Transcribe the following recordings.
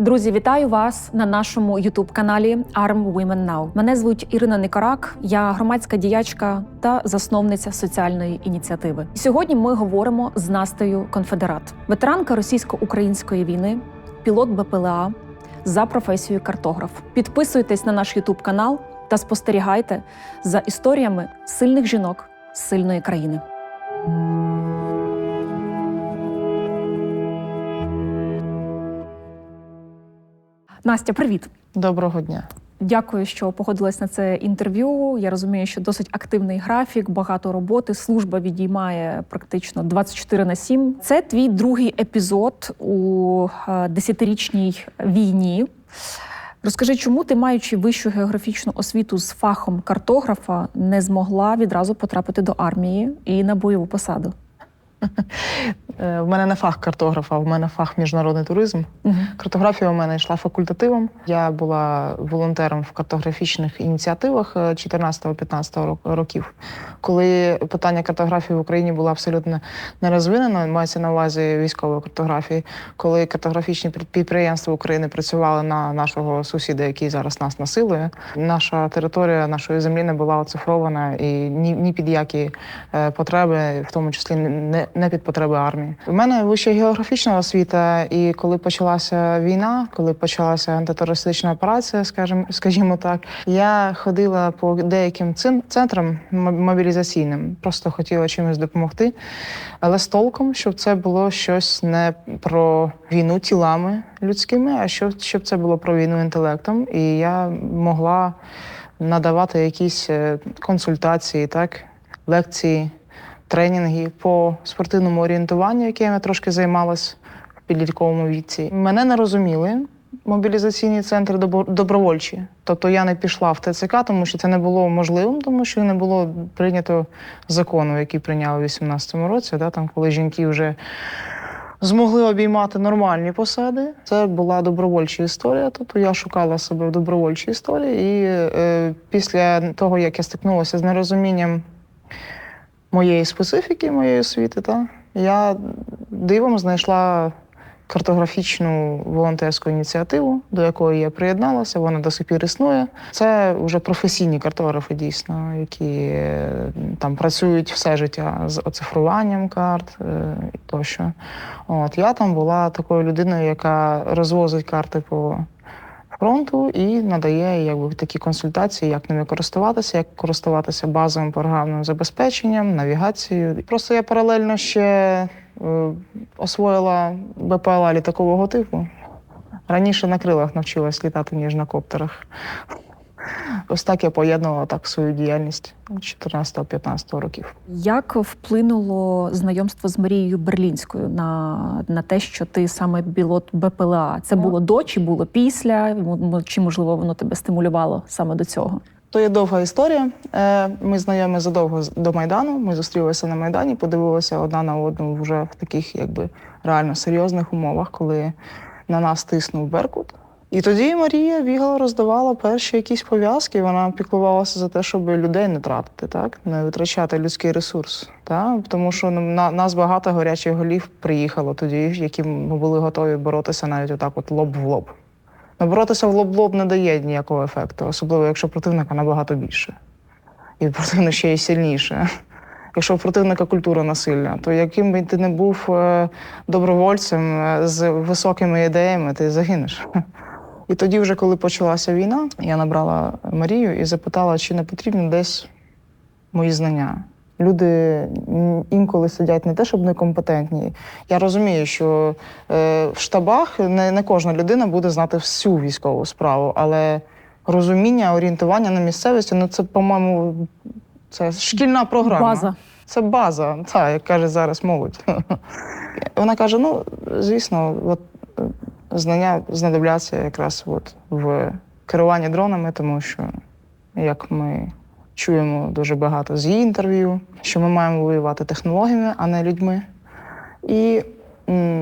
Друзі, вітаю вас на нашому ютуб-каналі Arm Women Now. Мене звуть Ірина Никорак, я громадська діячка та засновниця соціальної ініціативи. Сьогодні ми говоримо з Настею Конфедерат, ветеранка російсько-української війни, пілот БПЛА за професією картограф. Підписуйтесь на наш ютуб канал та спостерігайте за історіями сильних жінок сильної країни. Настя, привіт! Доброго дня. Дякую, що погодилась на це інтерв'ю. Я розумію, що досить активний графік, багато роботи. Служба відіймає практично 24 на 7. Це твій другий епізод у е, десятирічній війні. Розкажи, чому ти, маючи вищу географічну освіту з фахом картографа, не змогла відразу потрапити до армії і на бойову посаду? Е, В мене не фах картографа, в мене фах міжнародний туризм. Картографія у мене йшла факультативом. Я була волонтером в картографічних ініціативах е, 14-15 рок- років, коли питання картографії в Україні було абсолютно не розвинено, мається на увазі військової картографії, коли картографічні під- підприємства України працювали на нашого сусіда, який зараз нас насилує. Наша територія нашої землі не була оцифрована і ні, ні під які е, потреби, в тому числі не, не під потреби армії. У мене вища географічна освіта, і коли почалася війна, коли почалася антитерористична операція, скажімо, скажімо так, я ходила по деяким цин- центрам мобілізаційним, просто хотіла чимось допомогти, але з толком, щоб це було щось не про війну тілами людськими, а щоб, щоб це було про війну інтелектом, і я могла надавати якісь е, консультації, так, лекції тренінги по спортивному орієнтуванню, яким я трошки займалась в підлітковому віці. Мене не розуміли мобілізаційні центри добро- добровольчі. Тобто я не пішла в ТЦК, тому що це не було можливим, тому що не було прийнято закону, який прийняли у 18-му році, да, там, коли жінки вже. Змогли обіймати нормальні посади. Це була добровольча історія. Тобто я шукала себе в добровольчій історії, і е, після того, як я стикнулася з нерозумінням моєї специфіки, моєї освіти, та, я дивом знайшла картографічну волонтерську ініціативу, до якої я приєдналася. Вона до сих пір існує. Це вже професійні картографи, дійсно, які е, там працюють все життя з оцифруванням карт е, тощо. От я там була такою людиною, яка розвозить карти по фронту і надає якби такі консультації, як ними користуватися, як користуватися базовим програмним забезпеченням, навігацією. Просто я паралельно ще е, освоїла БПЛА літакового типу. Раніше на крилах навчилась літати, ніж на коптерах. Ось так я поєднувала так свою діяльність 14-15 років. Як вплинуло знайомство з Марією Берлінською на, на те, що ти саме пілот БПЛА? Це було до чи було після? Чи можливо воно тебе стимулювало саме до цього? То є довга історія. Е, Ми знайомі задовго до Майдану. Ми зустрілися на Майдані, подивилися одна на одну вже в таких, якби реально серйозних умовах, коли на нас тиснув Беркут. І тоді Марія бігала, роздавала перші якісь пов'язки. Вона піклувалася за те, щоб людей не тратити, так не витрачати людський ресурс. Так? Тому що ну, на нас багато гарячих голів приїхало тоді, які ми були готові боротися навіть отак, от лоб в лоб. Ну, боротися в лоб в лоб не дає ніякого ефекту, особливо якщо противника набагато більше. І противник ще й сильніше. Якщо противника культура насилля, то яким би ти не був е, добровольцем е, з високими ідеями, ти загинеш. І тоді, вже коли почалася війна, я набрала Марію і запитала, чи не потрібні десь мої знання. Люди інколи сидять не те, щоб некомпетентні. Я розумію, що е, в штабах не, не кожна людина буде знати всю військову справу, але розуміння, орієнтування на місцевості ну це, по-моєму, це шкільна програма. База. Це база, так, як каже зараз молодь. Вона каже: ну, звісно, от, знання знадобляться якраз от в керуванні дронами, тому що, як ми чуємо дуже багато з її інтерв'ю, що ми маємо воювати технологіями, а не людьми. І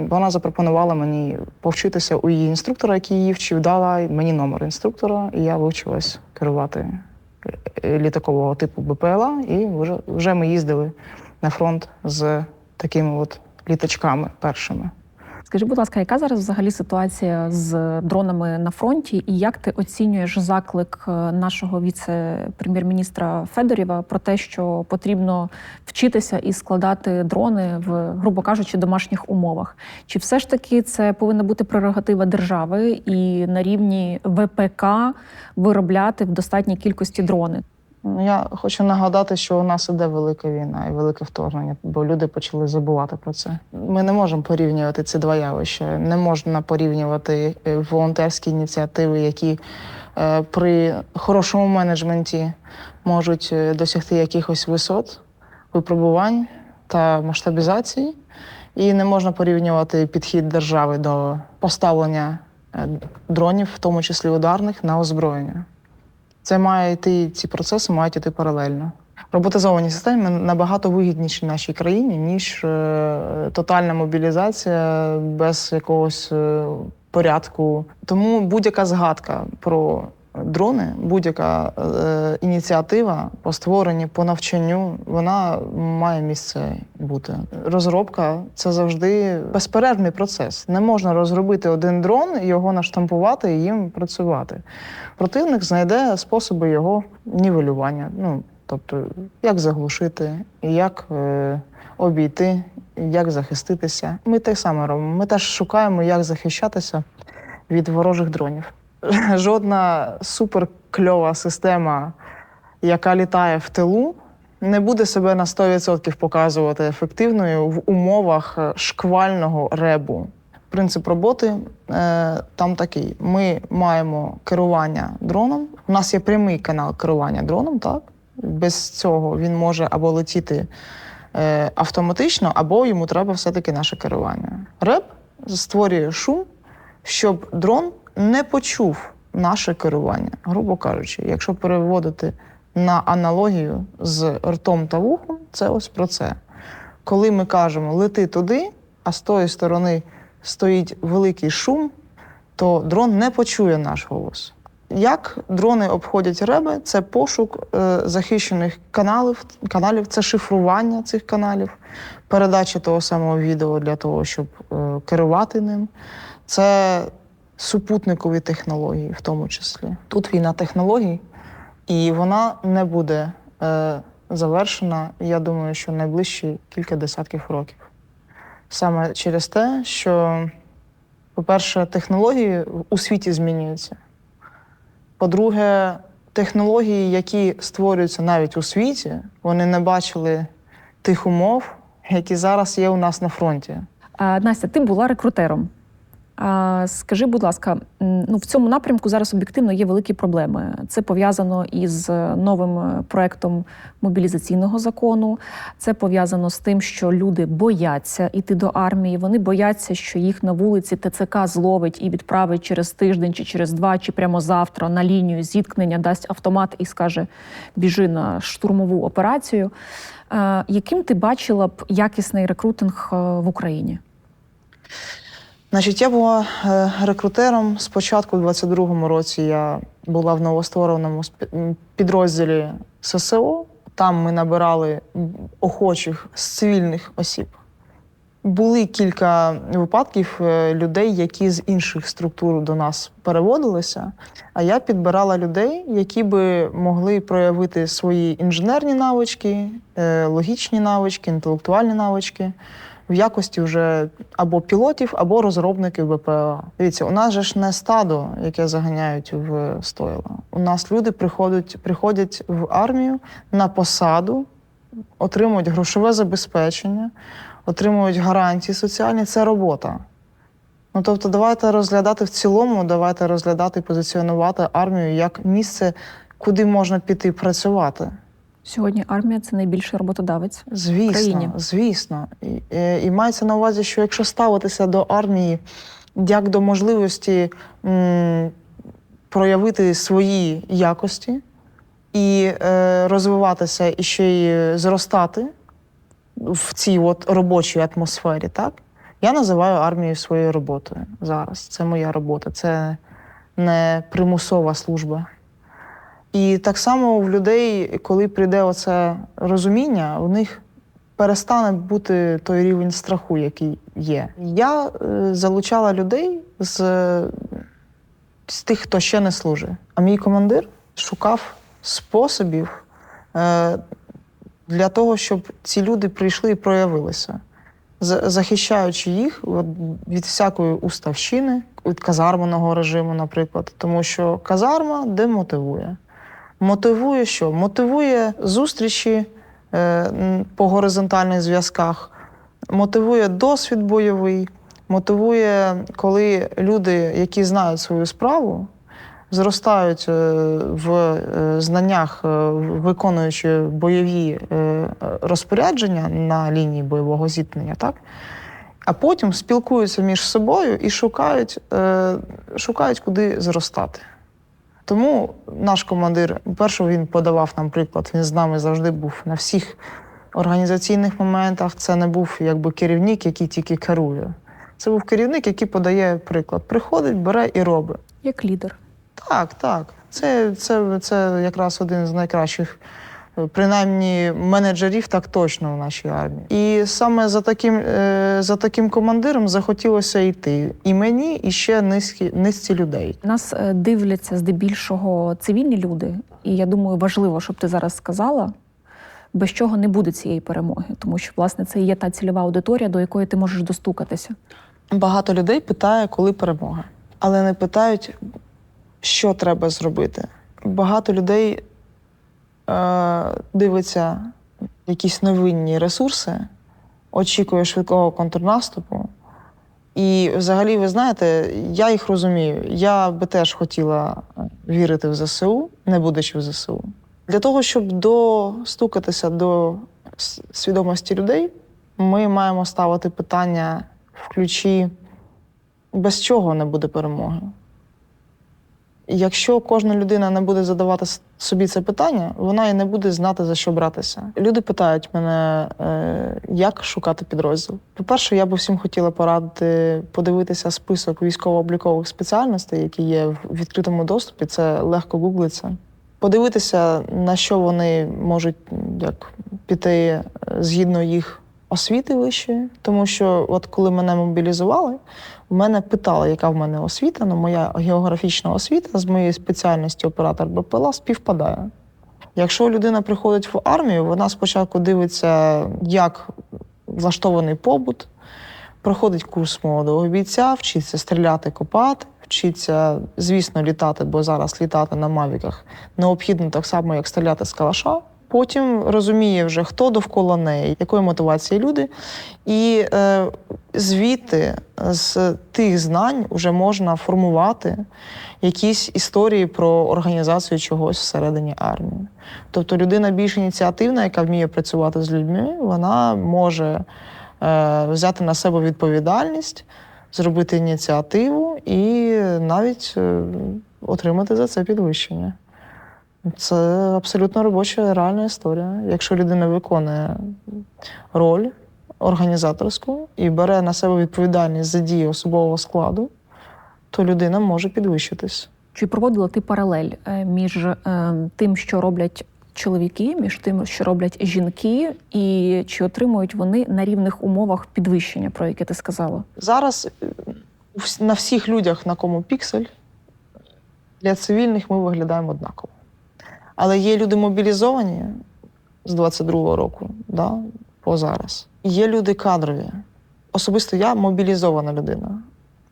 вона запропонувала мені повчитися у її інструктора, який її вчив, дала мені номер інструктора, і я вивчилась керувати е, літакового типу БПЛА, і вже, вже ми їздили на фронт з такими от літачками першими. Скажи, будь ласка, яка зараз взагалі ситуація з дронами на фронті, і як ти оцінюєш заклик е, нашого віце-прем'єр-міністра Федорєва про те, що потрібно вчитися і складати дрони в, грубо кажучи, домашніх умовах? Чи все ж таки це повинна бути прерогатива держави і на рівні ВПК виробляти в достатній кількості дрони? Ну, Я хочу нагадати, що у нас іде велика війна і велике вторгнення, бо люди почали забувати про це. Ми не можемо порівнювати ці два явища. Не можна порівнювати е, волонтерські ініціативи, які е, при хорошому менеджменті можуть е, досягти якихось висот, випробувань та масштабізації. І не можна порівнювати підхід держави до поставлення дронів, в тому числі ударних, на озброєння. Це має йти, ці процеси мають йти паралельно. Роботизовані системи набагато вигідніші нашій країні, ніж е, тотальна мобілізація без якогось е, порядку. Тому будь-яка згадка про дрони, будь-яка е, ініціатива по створенню, по навчанню, вона має місце бути. Розробка це завжди безперервний процес. Не можна розробити один дрон, його наштампувати і їм працювати. Противник знайде способи його нівелювання. Ну, тобто, як заглушити, як е, обійти, як захиститися. Ми те саме робимо. Ми теж шукаємо, як захищатися від ворожих дронів. Жодна суперкльова система, яка літає в тилу, не буде себе на 100% показувати ефективною в умовах е, шквального ребу. Принцип роботи е, там такий: ми маємо керування дроном. У нас є прямий канал керування дроном, так? Без цього він може або летіти е, автоматично, або йому треба все-таки наше керування. Реп створює шум, щоб дрон не почув наше керування. Грубо кажучи, якщо переводити на аналогію з ртом та вухом, це ось про це. Коли ми кажемо лети туди, а з тої сторони стоїть великий шум, то дрон не почує наш голос. Як дрони обходять реби, це пошук е, захищених каналів, каналів, це шифрування цих каналів, передача того самого відео для того, щоб е, керувати ним. Це супутникові технології, в тому числі. Тут війна технологій, і вона не буде е, завершена, я думаю, що найближчі кілька десятків років. Саме через те, що, по-перше, технології у світі змінюються. По-друге, технології, які створюються навіть у світі, вони не бачили тих умов, які зараз є у нас на фронті. А, Настя, ти була рекрутером. Скажи, будь ласка, ну в цьому напрямку зараз об'єктивно є великі проблеми. Це пов'язано із новим е, проектом мобілізаційного закону. Це пов'язано з тим, що люди бояться йти до армії. Вони бояться, що їх на вулиці ТЦК зловить і відправить через тиждень, чи через два, чи прямо завтра на лінію зіткнення, дасть автомат і скаже: біжи на штурмову операцію. Е, Яким ти бачила б якісний рекрутинг е, в Україні? Значить, я була е, рекрутером. Спочатку, у 22-му році, я була в новоствореному підрозділі ССО. Там ми набирали охочих з цивільних осіб. Були кілька випадків е, людей, які з інших структур до нас переводилися. А я підбирала людей, які би могли проявити свої інженерні навички, е, логічні навички, інтелектуальні навички в якості вже або пілотів, або розробників БПЛА. Дивіться, у нас же ж не стадо, яке заганяють в стойло. У нас люди приходять, приходять в армію на посаду, отримують грошове забезпечення, отримують гарантії соціальні. Це робота. Ну тобто, давайте розглядати в цілому, давайте розглядати і позиціонувати армію як місце, куди можна піти працювати. Сьогодні армія це найбільший роботодавець. Звісно, країні. звісно. І, е, і мається на увазі, що якщо ставитися до армії як до можливості м, проявити свої якості і е, розвиватися і ще й зростати в цій от робочій атмосфері, так? Я називаю армію своєю роботою зараз. Це моя робота, це не примусова служба. І так само в людей, коли прийде оце розуміння, у них перестане бути той рівень страху, який є. Я е, залучала людей з, з тих, хто ще не служить. А мій командир шукав способів е, для того, щоб ці люди прийшли і проявилися, захищаючи їх від всякої уставщини, від казарменого режиму, наприклад. Тому що казарма демотивує. Мотивує що? Мотивує зустрічі е, по горизонтальних зв'язках, мотивує досвід бойовий, мотивує, коли люди, які знають свою справу, зростають е, в е, знаннях, виконуючи бойові розпорядження на лінії бойового зіткнення, так? а потім спілкуються між собою і шукають, шукають куди зростати. Тому наш командир, перше, він подавав нам приклад, він з нами завжди був на всіх організаційних моментах. Це не був якби керівник, який тільки керує. Це був керівник, який подає приклад. Приходить, бере і робить. Як лідер. Так, так. Це, це, це якраз один з найкращих, принаймні, менеджерів, так точно в нашій армії. І саме за таким, е, за таким командиром захотілося йти. І мені, і ще низки, низці людей. Нас е, дивляться здебільшого цивільні люди, і я думаю, важливо, щоб ти зараз сказала, без чого не буде цієї перемоги, тому що власне це і є та цільова аудиторія, до якої ти можеш достукатися. Багато людей питає, коли перемога, але не питають, що треба зробити. Багато людей дивиться якісь новинні ресурси, очікує швидкого контрнаступу. І взагалі, ви знаєте, я їх розумію. Я би теж хотіла е, вірити в ЗСУ, не будучи в ЗСУ. Для того, щоб достукатися до свідомості людей, ми маємо ставити питання в ключі, без чого не буде перемоги. Якщо кожна людина не буде задавати собі це питання, вона і не буде знати, за що братися. Люди питають мене, е, як шукати підрозділ. По-перше, я би всім хотіла порадити подивитися список військово-облікових спеціальностей, які є в відкритому доступі. Це легко гуглиться. Подивитися, на що вони можуть як піти е, згідно їх освіти вищої. Тому що, от коли мене мобілізували, в мене питали, яка в мене освіта. Ну, моя географічна освіта з моєю спеціальністю оператор БПЛА співпадає. Якщо людина приходить в армію, вона спочатку дивиться, як влаштований побут, проходить курс молодого бійця, вчиться стріляти, копати, вчиться, звісно, літати, бо зараз літати на мавіках необхідно так само, як стріляти з калаша. Потім розуміє вже, хто довкола неї, якої мотивації люди. І е, звідти, з тих знань, вже можна формувати якісь історії про організацію чогось всередині армії. Тобто людина більш ініціативна, яка вміє працювати з людьми, вона може е, взяти на себе відповідальність, зробити ініціативу і навіть е, отримати за це підвищення. Це абсолютно робоча реальна історія. Якщо людина виконує роль організаторську і бере на себе відповідальність за дії особового складу, то людина може підвищитись. Чи проводила ти паралель е, між е, тим, що роблять чоловіки, між тим, що роблять жінки, і чи отримують вони на рівних умовах підвищення, про яке ти сказала? Зараз е, на всіх людях, на кому піксель, для цивільних ми виглядаємо однаково. Але є люди мобілізовані з 22-го року, да, по зараз. Є люди кадрові. Особисто я мобілізована людина.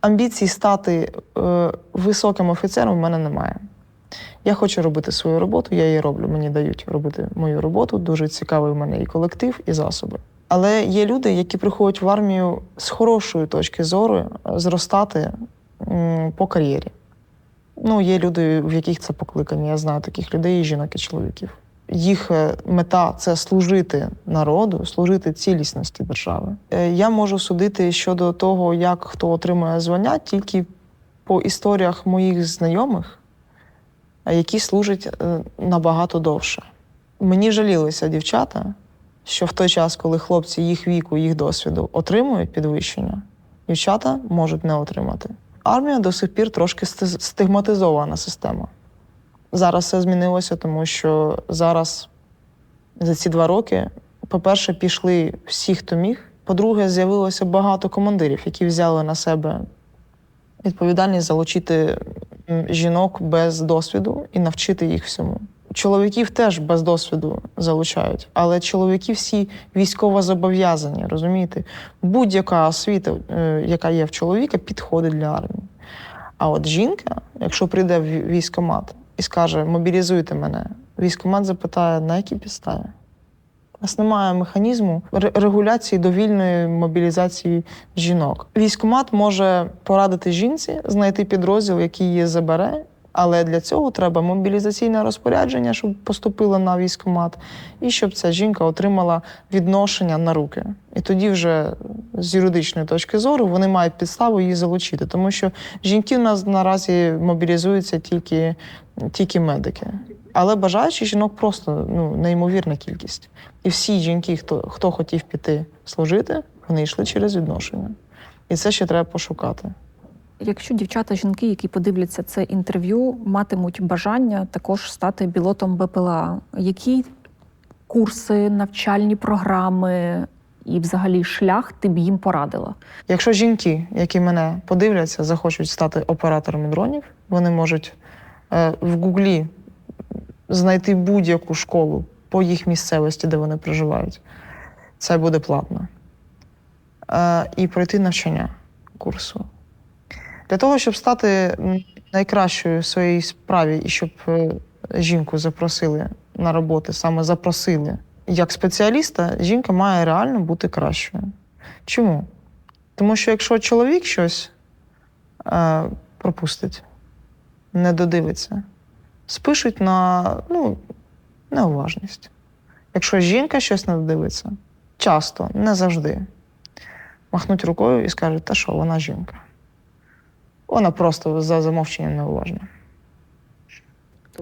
Амбіцій стати е, високим офіцером в мене немає. Я хочу робити свою роботу, я її роблю. Мені дають робити мою роботу. Дуже цікавий в мене і колектив, і засоби. Але є люди, які приходять в армію з хорошої точки зору е, зростати по кар'єрі. Ну, є люди, в яких це покликання. Я знаю таких людей, і жінок, і чоловіків. Їх е, мета це служити народу, служити цілісності держави. Е, Я можу судити щодо того, як хто отримує звання, тільки по історіях моїх знайомих, які служать е, набагато довше. Мені жалілися дівчата, що в той час, коли хлопці їх віку, їх досвіду отримують підвищення, дівчата можуть не отримати. Армія до сих пір трошки сти- стигматизована система. Зараз все змінилося, тому що зараз за ці два роки По-перше, пішли всі, хто міг. По-друге, з'явилося багато командирів, які взяли на себе відповідальність залучити жінок без досвіду і навчити їх всьому. Чоловіків теж без досвіду залучають, але чоловіки всі військово зобов'язані, розумієте? Будь-яка освіта, е, яка є в чоловіка, підходить для армії. А от жінка, якщо прийде в військкомат і скаже мобілізуйте мене, військкомат запитає, на якій підставі? У нас немає механізму ре- регуляції довільної мобілізації жінок. Військкомат може порадити жінці знайти підрозділ, який її забере. Але для цього треба мобілізаційне розпорядження, щоб поступило на військкомат, і щоб ця жінка отримала відношення на руки. І тоді, вже з юридичної точки зору, вони мають підставу її залучити, тому що жінки в нас наразі мобілізуються тільки, тільки медики. Але бажаючих жінок просто ну, неймовірна кількість. І всі жінки, хто, хто хотів піти служити, вони йшли через відношення. І це ще треба пошукати. Якщо дівчата, жінки, які подивляться це інтерв'ю, матимуть бажання також стати пілотом БПЛА, які курси, навчальні програми і взагалі шлях ти б їм порадила? Якщо жінки, які мене подивляться, захочуть стати операторами дронів, вони можуть е, в Гуглі знайти будь-яку школу по їх місцевості, де вони проживають. Це буде платно. Е, і пройти навчання курсу. Для того, щоб стати найкращою в своїй справі і щоб е, жінку запросили на роботи, саме запросили як спеціаліста, жінка має реально бути кращою. Чому? Тому що якщо чоловік щось е, пропустить, не додивиться, спишуть на ну, неуважність. Якщо жінка щось не додивиться, часто, не завжди, махнуть рукою і скажуть, та що, вона жінка. Вона просто за замовченням неуважна.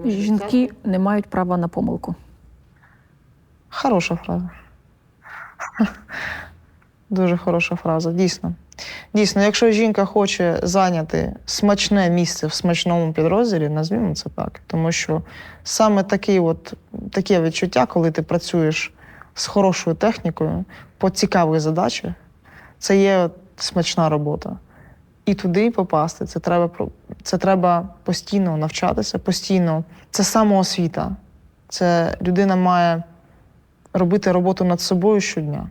Жінки не мають права на помилку. Хороша фраза. Дуже хороша фраза, дійсно. Дійсно, якщо жінка хоче зайняти смачне місце в смачному підрозділі, назвімо це так. Тому що саме такий от, таке відчуття, коли ти працюєш з хорошою технікою по цікавій задачі, це є смачна робота. І туди попасти, це треба, це треба постійно навчатися, постійно. Це самоосвіта. Це людина має робити роботу над собою щодня.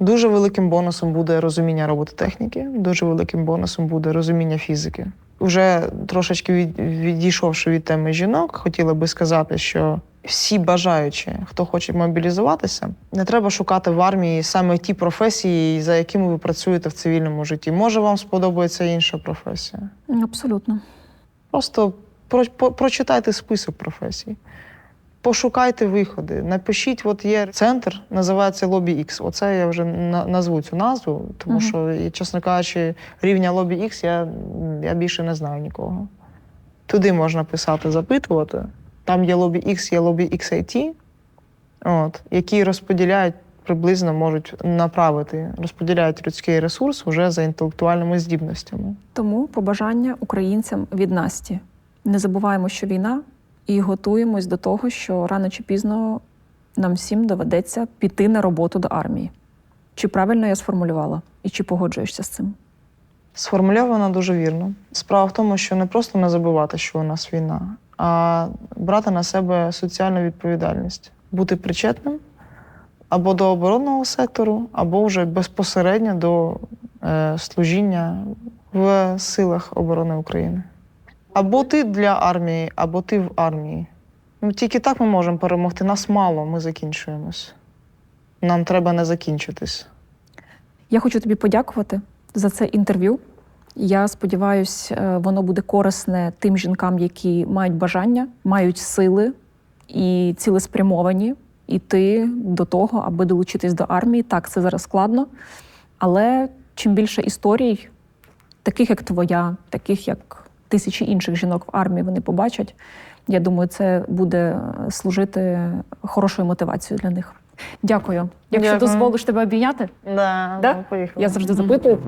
Дуже великим бонусом буде розуміння робототехніки, дуже великим бонусом буде розуміння фізики. Уже трошечки від, відійшовши від теми жінок, хотіла би сказати, що всі бажаючі, хто хоче мобілізуватися, не треба шукати в армії саме ті професії, за якими ви працюєте в цивільному житті. Може, вам сподобається інша професія. Абсолютно. Просто про, по- прочитайте список професій. Пошукайте виходи. Напишіть, от є центр, називається Лобі X. Оце я вже на- назву цю назву, тому Мгм. що, і, чесно кажучи, рівня Лобі X я, я більше не знаю нікого. Туди можна писати, запитувати. Там є Лобі X, є Лобі XIT, от, які розподіляють приблизно можуть направити, розподіляють людський ресурс вже за інтелектуальними здібностями. Тому побажання українцям від Насті. Не забуваємо, що війна, і готуємось до того, що рано чи пізно нам всім доведеться піти на роботу до армії. Чи правильно я сформулювала? І чи погоджуєшся з цим? Сформульовано дуже вірно. Справа в тому, що не просто не забувати, що у нас війна, а брати на себе соціальну відповідальність, бути причетним або до оборонного сектору, або вже безпосередньо до е, служіння в силах оборони України. Або ти для армії, або ти в армії. Ну, тільки так ми можемо перемогти. Нас мало, ми закінчуємось. Нам треба не закінчитись. Я хочу тобі подякувати за це інтерв'ю. Я сподіваюся, воно буде корисне тим жінкам, які мають бажання, мають сили і цілеспрямовані іти до того, аби долучитись до армії. Так, це зараз складно, але чим більше історій, таких як твоя, таких як тисячі інших жінок в армії, вони побачать. Я думаю, це буде служити хорошою мотивацією для них. Дякую. Якщо Дякую. дозволиш тебе обійняти, Да, Да? ну, поїхали. я завжди запитую.